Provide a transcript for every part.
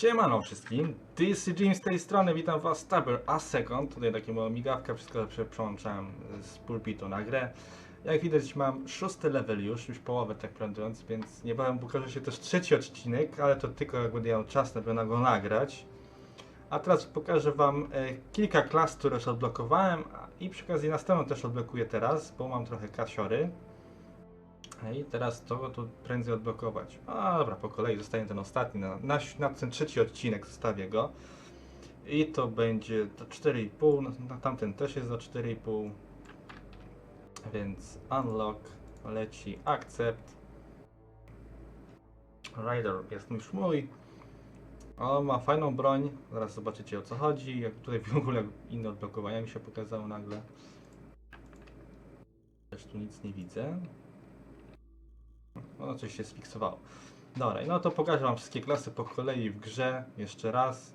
Siemano wszystkim, is Jim z tej strony, witam was Taber a second, tutaj takie mała migawka, wszystko prze- przełączałem z pulpitu na grę. Jak widać mam szósty level już, już połowę tak plantując, więc niebawem pokaże się też trzeci odcinek, ale to tylko jak będę miał czas, na pewno go nagrać. A teraz pokażę wam e, kilka klas, które już odblokowałem i przy okazji następną też odblokuję teraz, bo mam trochę kasiory. I teraz to tu prędzej odblokować. A dobra, po kolei zostanie ten ostatni. Na, na, na ten trzeci odcinek zostawię go. I to będzie do 4,5. Na, na tamten też jest do 4,5. Więc unlock leci accept. Rider jest już mój. On ma fajną broń. Zaraz zobaczycie o co chodzi. Jak tutaj w ogóle inne odblokowania mi się pokazało nagle. Też tu nic nie widzę. No coś się sfiksowało. Dobra, no to pokażę wam wszystkie klasy po kolei w grze. Jeszcze raz.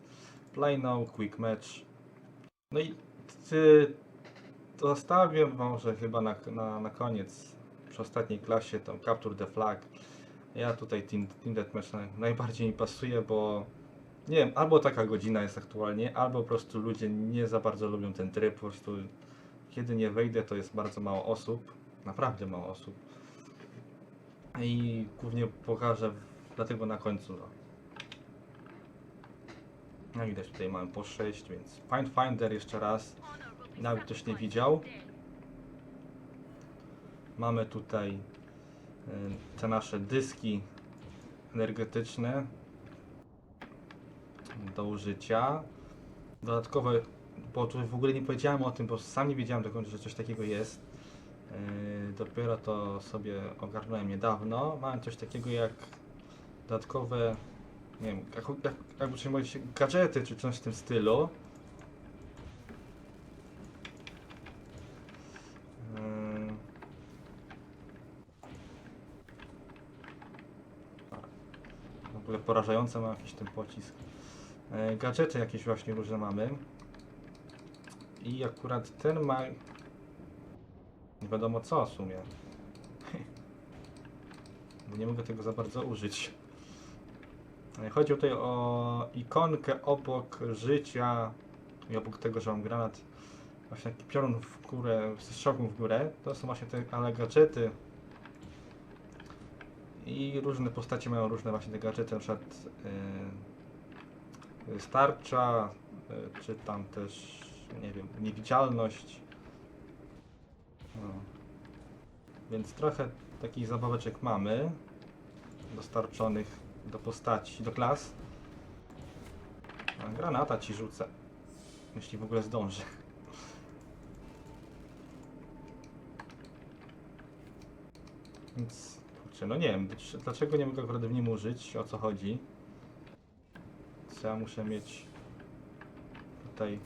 Play now, quick match. No i ty, to zostawię może chyba na, na, na koniec. Przy ostatniej klasie tą Capture the Flag. Ja tutaj Team, team Deathmatch naj- najbardziej mi pasuje, bo nie wiem, albo taka godzina jest aktualnie, albo po prostu ludzie nie za bardzo lubią ten tryb. Po prostu kiedy nie wejdę, to jest bardzo mało osób. Naprawdę mało osób i głównie pokażę dlatego na końcu. No. Jak widać tutaj mamy po 6, więc Find Finder jeszcze raz, nawet ktoś nie widział. Mamy tutaj y, te nasze dyski energetyczne do użycia. Dodatkowe, bo tu w ogóle nie powiedziałem o tym, bo sam nie wiedziałem do końca, że coś takiego jest. Yy, dopiero to sobie ogarnąłem niedawno. Mam coś takiego jak dodatkowe, nie wiem, jak, jak, jakby się mówić, gadżety czy coś w tym stylu. Yy. W ogóle porażające ma jakiś ten pocisk. Yy, Gadżety jakieś właśnie różne mamy. I akurat ten ma nie wiadomo co w sumie. Bo nie mogę tego za bardzo użyć. E, Chodzi tutaj o ikonkę obok życia i obok tego, że mam granat. Właśnie taki piorun w górę, strzałką w górę. To są właśnie te ale gadżety. I różne postacie mają różne właśnie te gadżety, na przykład yy, starcza, yy, czy tam też, nie wiem, niewidzialność. No. Więc trochę takich zabaweczek mamy dostarczonych do postaci, do klas. A granata ci rzucę. Jeśli w ogóle zdążę. Więc, kurczę, no nie wiem, dlac- dlaczego nie mogę akurat w nim użyć, o co chodzi. Co ja muszę mieć tutaj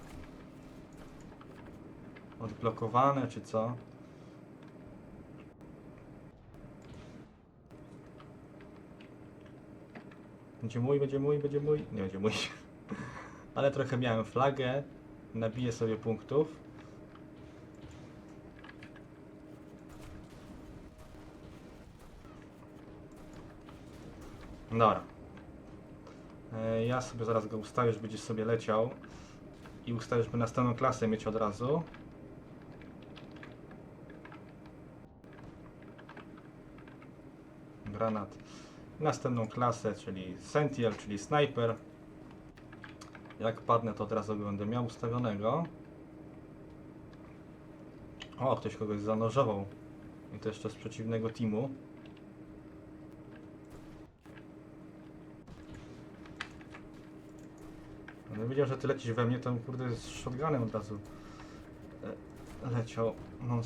odblokowane, czy co? Będzie mój, będzie mój, będzie mój. Nie będzie mój. Ale trochę miałem flagę. Nabiję sobie punktów. Dobra. E, Ja sobie zaraz go ustawię, że będzie sobie leciał. I ustawię, żeby następną klasę mieć od razu. Granat. Następną klasę, czyli Sentiel, czyli Sniper. Jak padnę, to od razu będę miał ustawionego. O, ktoś kogoś zanurzował. I to jeszcze z przeciwnego teamu. No widział, że ty lecisz we mnie, to kurde z shotgunem od razu e, leciał non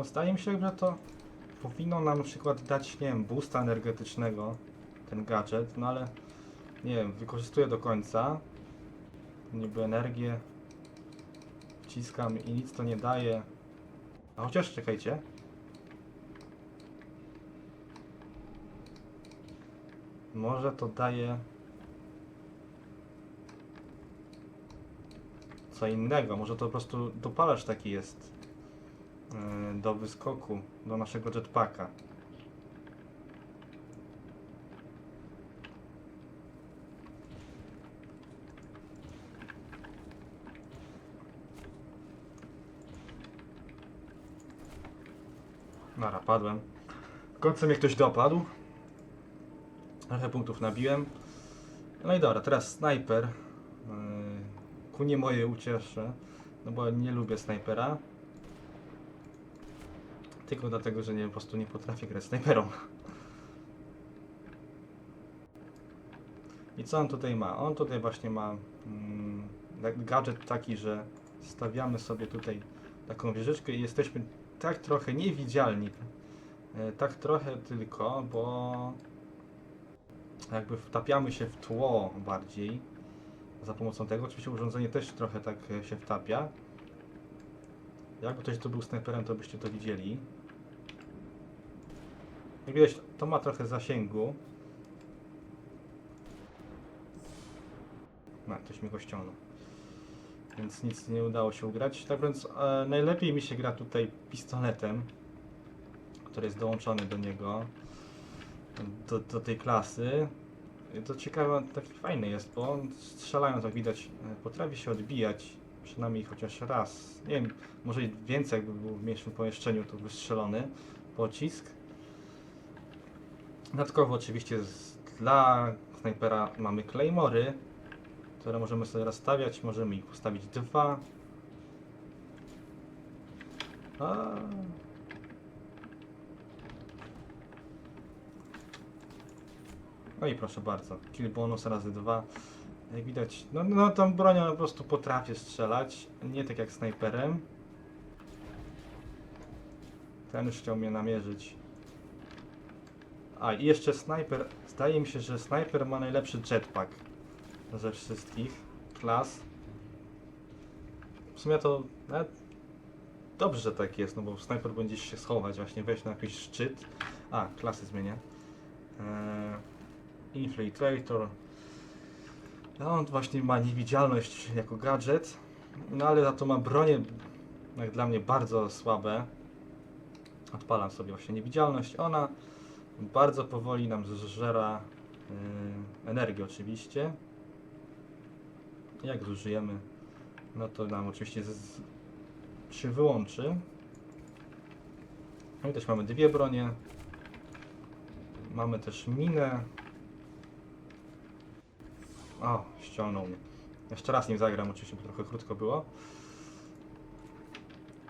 No zdaje mi się, że to powinno nam na przykład dać, nie wiem, boosta energetycznego, ten gadżet, no ale nie wiem, wykorzystuję do końca. Niby energię wciskam i nic to nie daje. A chociaż czekajcie. Może to daje co innego. Może to po prostu dopalacz taki jest do wyskoku, do naszego jetpacka. Nara, padłem. W końcu mnie ktoś dopadł. Trochę punktów nabiłem. No i dobra, teraz snajper. Yy, Ku nie moje ucieszę, no bo nie lubię snajpera. Tylko dlatego, że nie, po prostu nie potrafię grać snajperą. I co on tutaj ma? On tutaj właśnie ma mm, jak- gadżet taki, że stawiamy sobie tutaj taką wieżyczkę i jesteśmy tak trochę niewidzialni. E, Tak trochę tylko, bo jakby wtapiamy się w tło bardziej za pomocą tego. Oczywiście urządzenie też trochę tak e, się wtapia. Jakby ktoś tu był snajperem, to byście to widzieli. Jak widać, to ma trochę zasięgu. No, ktoś mi go ściągnął. Więc nic nie udało się ugrać. Tak więc e, najlepiej mi się gra tutaj pistoletem, który jest dołączony do niego, do, do tej klasy. I To ciekawe, taki fajny jest, bo on strzelając, jak widać, e, potrafi się odbijać, przynajmniej chociaż raz. Nie wiem, może więcej, jakby był w mniejszym pomieszczeniu, to wystrzelony pocisk. Dodatkowo oczywiście z, dla snajpera mamy claymory, które możemy sobie rozstawiać. Możemy ich postawić dwa. A. No i proszę bardzo, kill bonus razy dwa. Jak widać, no, no tą bronią po prostu potrafię strzelać, nie tak jak snajperem. Ten już chciał mnie namierzyć. A i jeszcze snajper, zdaje mi się, że snajper ma najlepszy jetpack ze wszystkich klas. W sumie to nawet dobrze, że tak jest, no bo snajper będzie się schować, właśnie wejść na jakiś szczyt. A, klasy zmienię. Eee, Infiltrator. No, on właśnie ma niewidzialność jako gadżet, no ale za to ma bronie, jak dla mnie, bardzo słabe. Odpalam sobie właśnie niewidzialność. Ona bardzo powoli nam zżera yy, energię oczywiście. Jak zużyjemy, no to nam oczywiście z, się wyłączy. No i też mamy dwie bronie. Mamy też minę. O, ściągnął mnie. Jeszcze raz nim zagram, oczywiście, bo trochę krótko było.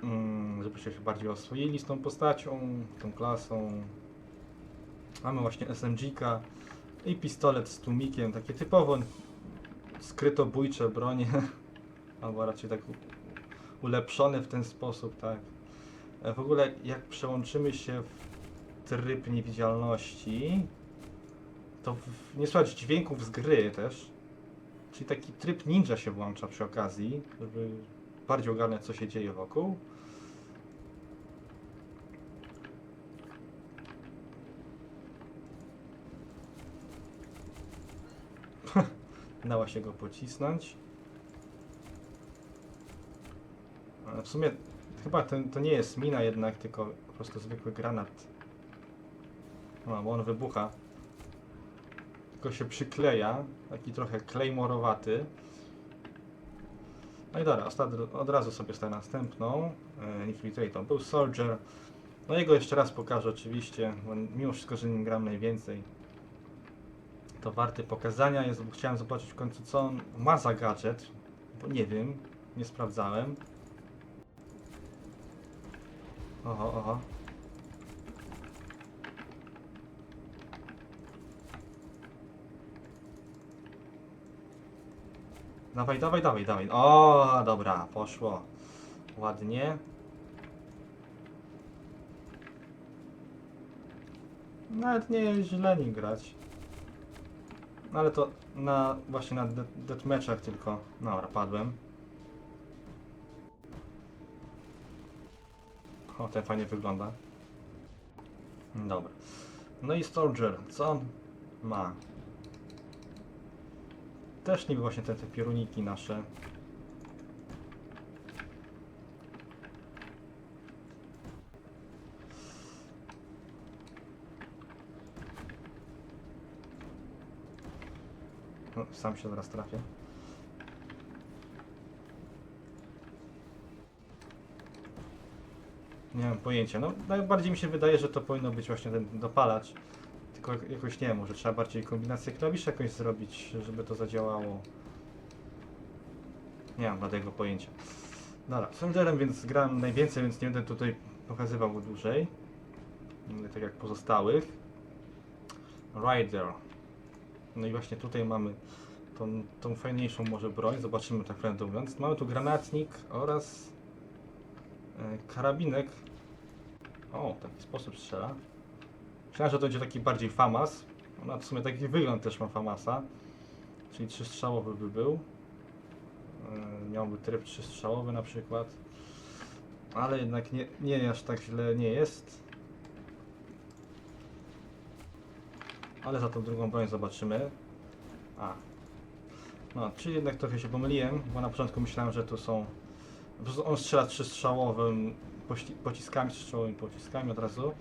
Mm, żebyście się bardziej oswoili z tą postacią, tą klasą. Mamy właśnie SMG-ka i pistolet z tłumikiem, takie typowo skrytobójcze bronie, albo raczej tak ulepszone w ten sposób, tak. E, W ogóle jak przełączymy się w tryb niewidzialności, to nie słychać dźwięków z gry też, czyli taki tryb ninja się włącza przy okazji, żeby bardziej ogarniać co się dzieje wokół. Dała się go pocisnąć. W sumie chyba ten, to nie jest mina jednak, tylko po prostu zwykły granat. No, bo on wybucha. Tylko się przykleja, taki trochę claymorowaty. No i dobra, od razu sobie staję następną. E, Infiltrator był Soldier. No jego jeszcze raz pokażę oczywiście, bo mimo wszystko, że nim gram najwięcej. To warte pokazania chciałem zobaczyć w końcu co on ma za gadżet, bo nie wiem, nie sprawdzałem. Oho, oho. Dawaj, dawaj, dawaj, dawaj. O, dobra, poszło. Ładnie. Nawet nie źle nim grać. No ale to na właśnie na de- deathmatchach tylko. Dobra, padłem. O, ten fajnie wygląda. Dobra. No i Soldier, co on ma? Też niby właśnie te, te pioruniki nasze. No, Sam się zaraz trafię. Nie mam pojęcia. No, najbardziej mi się wydaje, że to powinno być właśnie ten dopalacz. Tylko jak- jakoś nie wiem, może trzeba bardziej kombinację klawisz jakoś zrobić, żeby to zadziałało. Nie mam bladego pojęcia. Dobra, Soldierem więc grałem najwięcej, więc nie będę tutaj pokazywał go dłużej. Nie Tak jak pozostałych. Rider. No i właśnie tutaj mamy tą, tą fajniejszą może broń. Zobaczymy tak prawdę mówiąc. Mamy tu granatnik oraz e, karabinek. O, w taki sposób strzela. Myślałem, że to będzie taki bardziej FAMAS. No w sumie taki wygląd też ma FAMASa. Czyli trzystrzałowy by był. E, Miałby tryb trzystrzałowy na przykład. Ale jednak nie, nie aż tak źle nie jest. Ale za tą drugą broń zobaczymy. A. No, czyli jednak trochę się pomyliłem, bo na początku myślałem, że tu są... Po prostu on strzela trzystrzałowym pociskami, trzystrzałowymi pociskami od razu.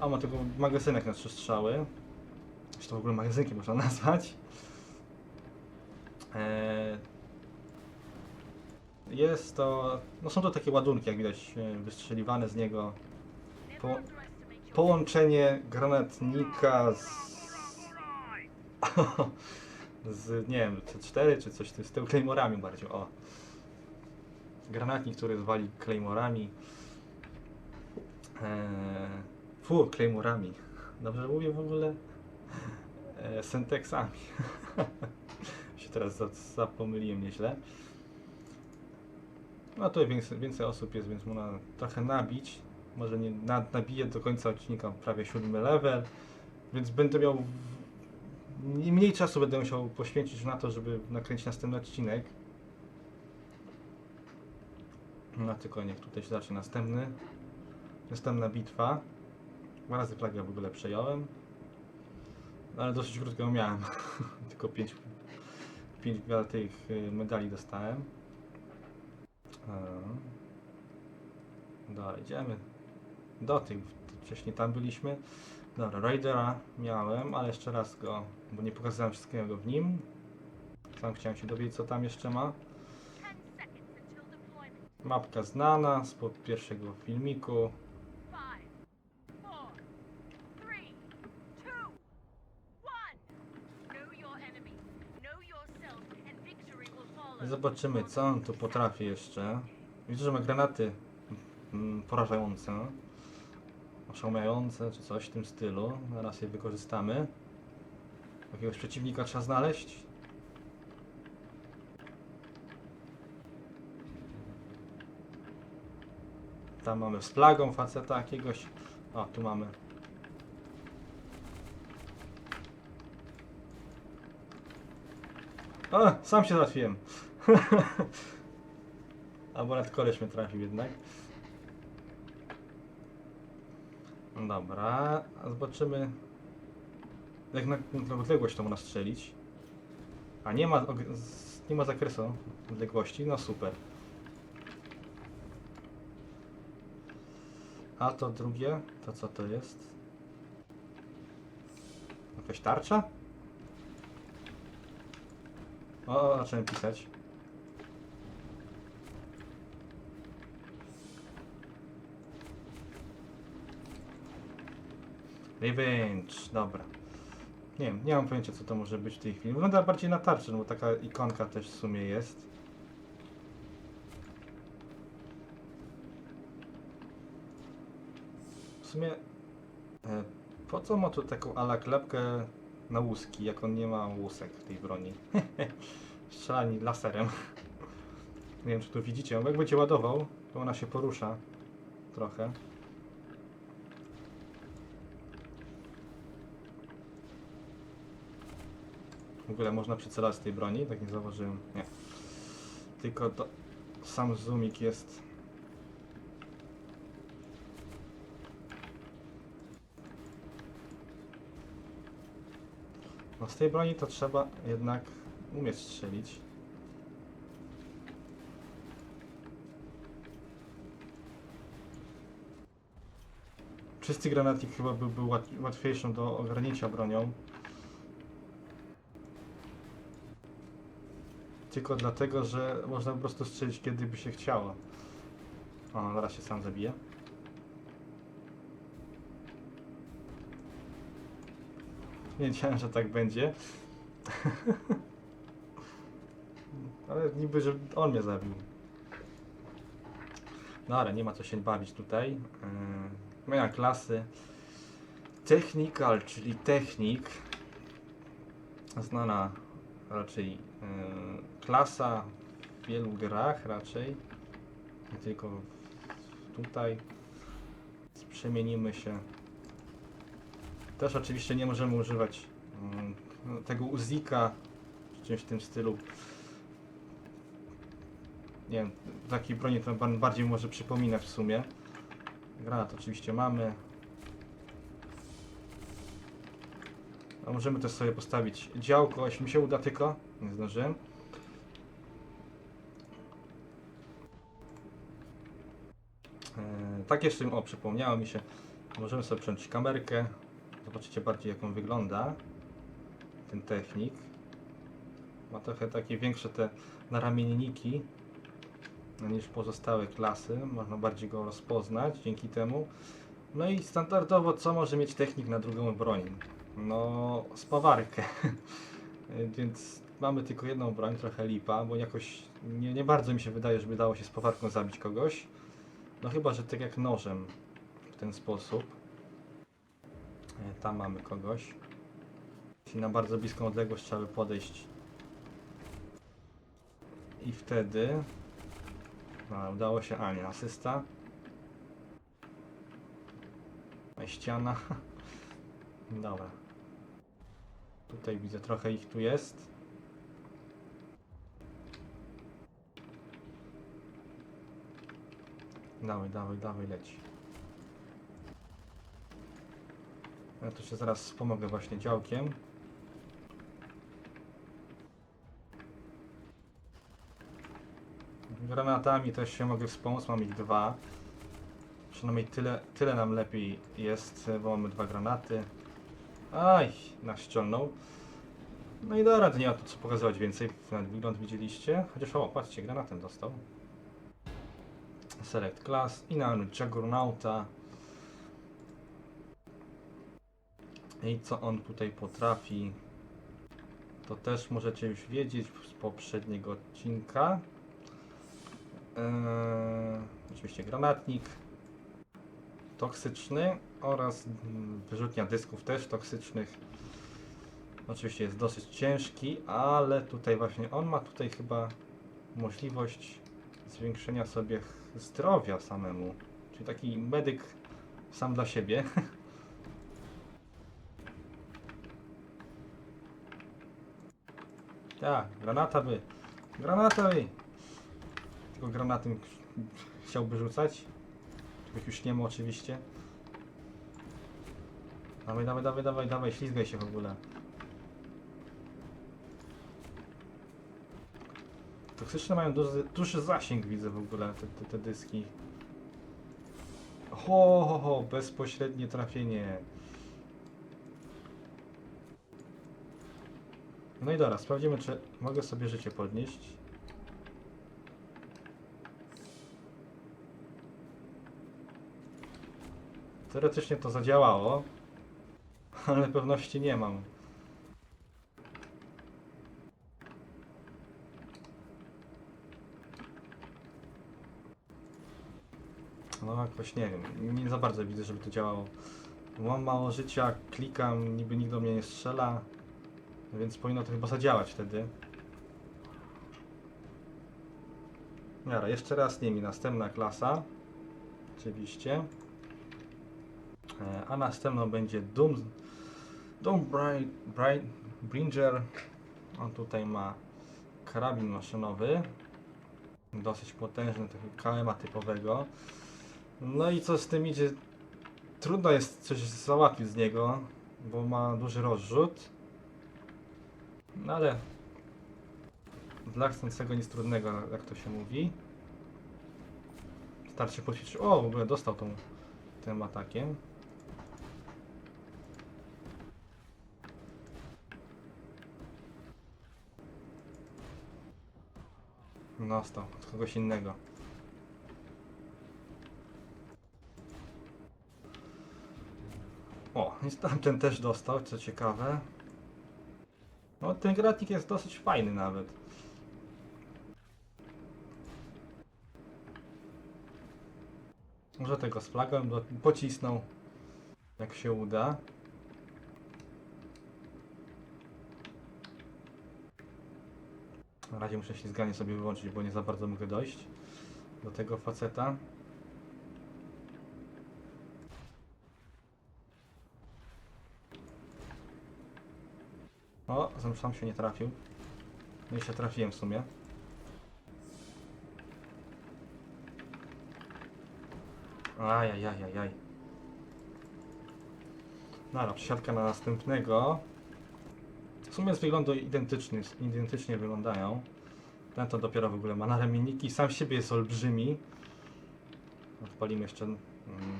A ma tylko magazynek na trzy strzały. Czy to w ogóle magazynkiem można nazwać. Eee, jest to... No są to takie ładunki, jak widać, e, wystrzeliwane z niego. Po, połączenie granatnika z... z, nie wiem, C4 czy coś tym stylu, Claymorami bardziej, o. Granatnik, który zwali Claymorami. Eee, fu, Claymorami. Dobrze mówię w ogóle? Eee, Syntaxami. się teraz za- zapomyliłem nieźle. No tutaj więcej, więcej osób jest, więc można trochę nabić. Może nie na, nabiję do końca odcinka prawie siódmy level, więc będę miał nie- mniej czasu będę musiał poświęcić na to, żeby nakręcić następny odcinek. No tylko niech tutaj się zacznie następny. Następna bitwa. Dwa razy flagę w ogóle przejąłem. No, ale dosyć krótko miałem. tylko 5 pięć tych y, medali dostałem. Eee. Dobra, idziemy do tych. Wcześniej tam byliśmy. Dobra, Raidera miałem, ale jeszcze raz go, bo nie pokazałem wszystkiego w nim. Sam chciałem się dowiedzieć, co tam jeszcze ma. Mapka znana z pod pierwszego filmiku. Zobaczymy, co on tu potrafi jeszcze. Widzę, że ma granaty porażające, oszałamiające, czy coś w tym stylu. Zaraz je wykorzystamy. Jakiegoś przeciwnika trzeba znaleźć. Tam mamy z flagą faceta jakiegoś. O, tu mamy. O, sam się załatwiłem. Albo nawet koleś mnie trafił jednak. Dobra, zobaczymy jak na, na odległość to można strzelić. A nie ma, nie ma zakresu odległości, no super. A to drugie, to co to jest? Jakaś tarcza? O, zacząłem pisać. Revenge, dobra. Nie wiem, nie mam pojęcia co to może być w tej chwili. Wygląda bardziej na tarczę, no bo taka ikonka też w sumie jest. W sumie e, po co ma tu taką ala klepkę na łuski, jak on nie ma łusek w tej broni? Strzelani laserem. Nie wiem czy tu widzicie, jak będzie ładował, to ona się porusza trochę. Ogóle można przycelać z tej broni, tak nie zauważyłem. Nie. Tylko to sam zoomik jest. No z tej broni to trzeba jednak umieć strzelić. Czysty granatnik chyba by był łat- łatwiejszą do ogarnięcia bronią. Tylko dlatego, że można po prostu strzelić kiedy by się chciało. O, zaraz się sam zabije. Nie wiedziałem, że tak będzie. Ale niby, że on mnie zabił. No ale nie ma co się bawić tutaj. Yy, moja klasy. Technical, czyli technik. Znana raczej klasa w wielu grach raczej. Nie tylko tutaj. Przemienimy się. Też oczywiście nie możemy używać yy, tego Uzika czy czymś w tym stylu. Nie wiem, takiej broni to bardziej może przypominać w sumie. Granat oczywiście mamy. A możemy też sobie postawić działko, jeśli mi się uda tylko. Nie zdążyłem. Eee, tak jeszcze, o przypomniało mi się, możemy sobie przyjąć kamerkę. Zobaczycie bardziej jak on wygląda. Ten technik. Ma trochę takie większe te naramienniki niż pozostałe klasy. Można bardziej go rozpoznać dzięki temu. No i standardowo co może mieć technik na drugą broń? No, spawarkę. Więc mamy tylko jedną broń, trochę lipa, bo jakoś nie, nie bardzo mi się wydaje, żeby dało się spawarką zabić kogoś. No chyba, że tak jak nożem w ten sposób. E, Tam mamy kogoś. Jeśli na bardzo bliską odległość trzeba by podejść. I wtedy no, udało się, a nie, asysta. Ściana. Dobra. Tutaj widzę trochę ich tu jest. Dawaj, dawaj, dawaj, leci. Ja tu się zaraz pomogę właśnie działkiem. Granatami też się mogę wspomóc, mam ich dwa. Przynajmniej tyle, tyle nam lepiej jest, bo mamy dwa granaty. Aj, nas ściągnął. No i dobra, to nie ma tu co pokazywać więcej. Nawet wygląd widzieliście. Chociaż o, patrzcie, granatem dostał. Select class i na Juggernauta. I co on tutaj potrafi, to też możecie już wiedzieć z poprzedniego odcinka. Eee, oczywiście granatnik toksyczny oraz wyrzutnia dysków też toksycznych. Oczywiście jest dosyć ciężki, ale tutaj właśnie on ma tutaj chyba możliwość zwiększenia sobie zdrowia samemu. Czyli taki medyk sam dla siebie. Tak, granata by. Granata by. Tylko granatem ch- chciałby rzucać. Których już nie ma oczywiście. Dawaj, dawaj, dawaj, dawaj, dawaj, ślizgaj się w ogóle. Toksyczne mają duży, duży zasięg, widzę w ogóle, te, te, te dyski. Ho, ho, ho, bezpośrednie trafienie. No i dobra, sprawdzimy, czy mogę sobie życie podnieść. Teoretycznie to zadziałało, ale pewności nie mam. No jakoś nie wiem, nie za bardzo widzę, żeby to działało. Mam mało życia, klikam, niby nikt do mnie nie strzela, więc powinno to chyba zadziałać wtedy. Dobra, jeszcze raz nie mi następna klasa. Oczywiście. E, A następną będzie Doom, Doom Bright, Bright Bringer. On tutaj ma karabin maszynowy. Dosyć potężny, takiego KMA typowego. No i co z tym idzie? Trudno jest coś załatwić z niego, bo ma duży rozrzut. No ale dla chcącego nic trudnego, jak to się mówi. Starczy poćwiczyć. O, w ogóle dostał tą, tym atakiem. Dostał od kogoś innego. I tamten też dostał, co ciekawe. No, ten gratik jest dosyć fajny nawet. Może tego z flagą do- pocisnął, jak się uda. Na razie muszę ślizganie sobie wyłączyć, bo nie za bardzo mogę dojść do tego faceta. O, sam- się nie trafił. No i się trafiłem w sumie. Ajajajajaj. Dobra, przesiadka na następnego. W sumie z wyglądu identyczny, identycznie wyglądają. Ten to dopiero w ogóle ma na ramienniki, sam siebie jest olbrzymi. Odpalimy jeszcze mm,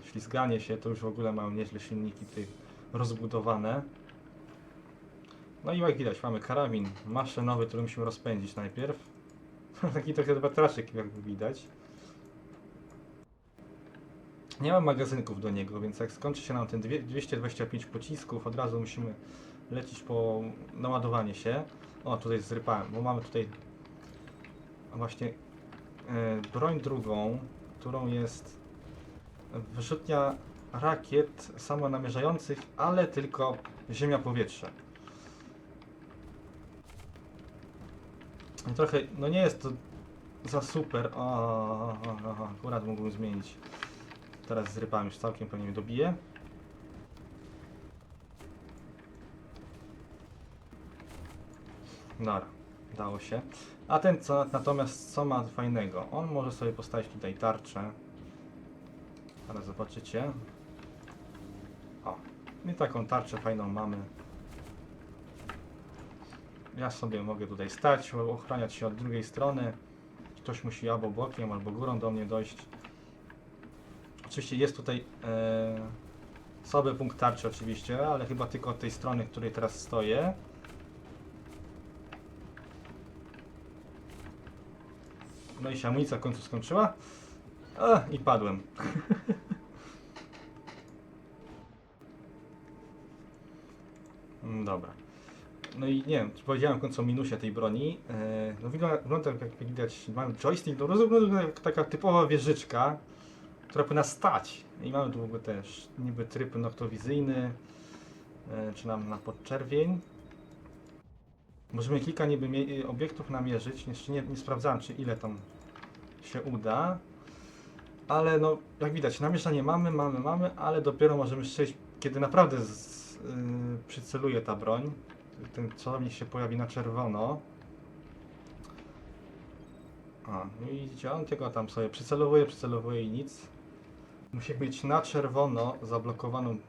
ślizganie się, to już w ogóle mają nieźle silniki tutaj rozbudowane. No i jak widać, mamy karabin maszynowy, który musimy rozpędzić najpierw. Taki trochę batraszek, jak widać. Nie mam magazynków do niego, więc jak skończy się nam ten dwie- 225 pocisków, od razu musimy lecieć po naładowanie się. O, tutaj zrypałem, bo mamy tutaj właśnie e, broń drugą, którą jest wyrzutnia rakiet samonamierzających, ale tylko ziemia-powietrze. Trochę, no nie jest to za super. O, o, o, akurat mógłbym zmienić. Teraz zrypałem już całkiem, pewnie mnie dobije. Dobra, dało się. A ten co natomiast co ma fajnego? On może sobie postawić tutaj tarczę. Ale zobaczycie. O, i taką tarczę fajną mamy. Ja sobie mogę tutaj stać, ochraniać się od drugiej strony. Ktoś musi albo bokiem, albo górą do mnie dojść. Oczywiście jest tutaj e, słaby punkt tarczy oczywiście, ale chyba tylko od tej strony, której teraz stoję. No i się amunicja w końcu skończyła. A, I padłem. Mm, Dobra. No i nie wiem, czy powiedziałem w końcu o minusie tej broni. E, no wygląda, wygląda jak widać, mamy joystick, no wygląda jak taka typowa wieżyczka, która powinna stać. I mamy tu też niby tryb noktowizyjny, e, czy nam na podczerwień. Możemy kilka niby mie- obiektów namierzyć, jeszcze nie, nie sprawdzałem, czy ile tam się uda. Ale no, jak widać, namierzanie mamy, mamy, mamy, ale dopiero możemy strzelić, kiedy naprawdę z, yy, przyceluje ta broń. Ten celownik się pojawi na czerwono. A, no i widzicie, on tylko tam sobie przycelowuje, przycelowuje i nic. Musi mieć na czerwono zablokowaną yy,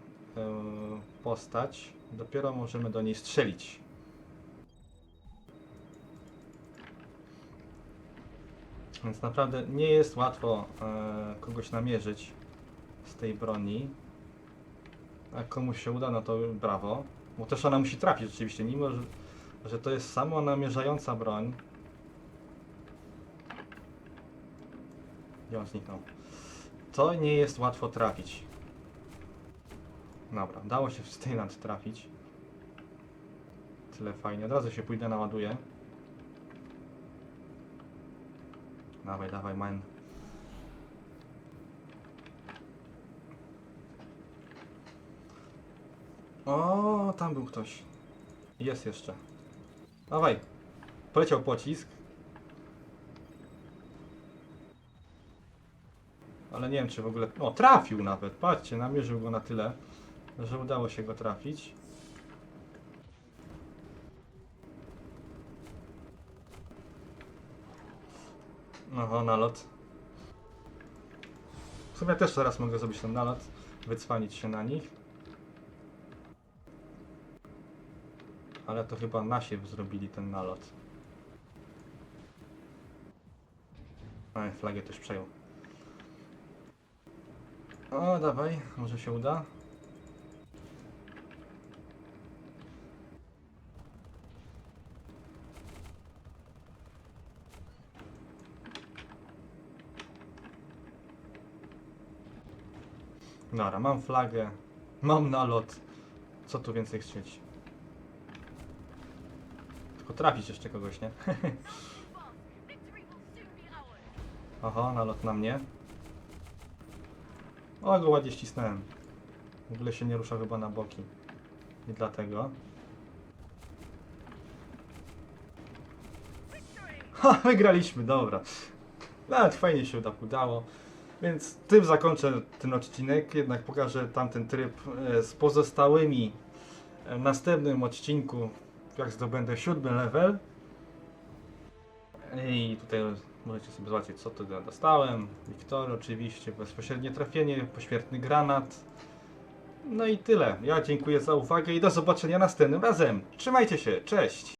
postać. Dopiero możemy do niej strzelić. Więc naprawdę nie jest łatwo e, kogoś namierzyć z tej broni. Jak komuś się uda, no to brawo. Bo też ona musi trafić rzeczywiście, mimo że, że to jest samo namierzająca broń. Gdzie on zniknął? To nie jest łatwo trafić. Dobra, dało się w Styland trafić. Tyle fajnie. Od razu się pójdę naładuję. Dawaj, dawaj, man. O, tam był ktoś. Jest jeszcze. Dawaj. Poleciał pocisk. Ale nie wiem, czy w ogóle... O, trafił nawet. Patrzcie, namierzył go na tyle, że udało się go trafić. Oho, nalot. W sumie też teraz mogę zrobić ten nalot, wycwanić się na nich. Ale to chyba nasi zrobili ten nalot. A, flagę też przejął. O, dawaj, może się uda. Dobra, mam flagę, mam nalot. Co tu więcej chcieć? Tylko trafić jeszcze kogoś, nie? Aha, nalot na mnie. O, go ładnie ścisnąłem. W ogóle się nie rusza chyba na boki. I dlatego. Ha, wygraliśmy, dobra. Nawet fajnie się tak udało. Więc tym zakończę ten odcinek, jednak pokażę tamten tryb e, z pozostałymi e, w następnym odcinku, jak zdobędę siódmy level. I tutaj możecie sobie zobaczyć co tu dostałem. Wiktory oczywiście, bezpośrednie trafienie, pośmiertny granat. No i tyle. Ja dziękuję za uwagę i do zobaczenia następnym razem. Trzymajcie się, cześć!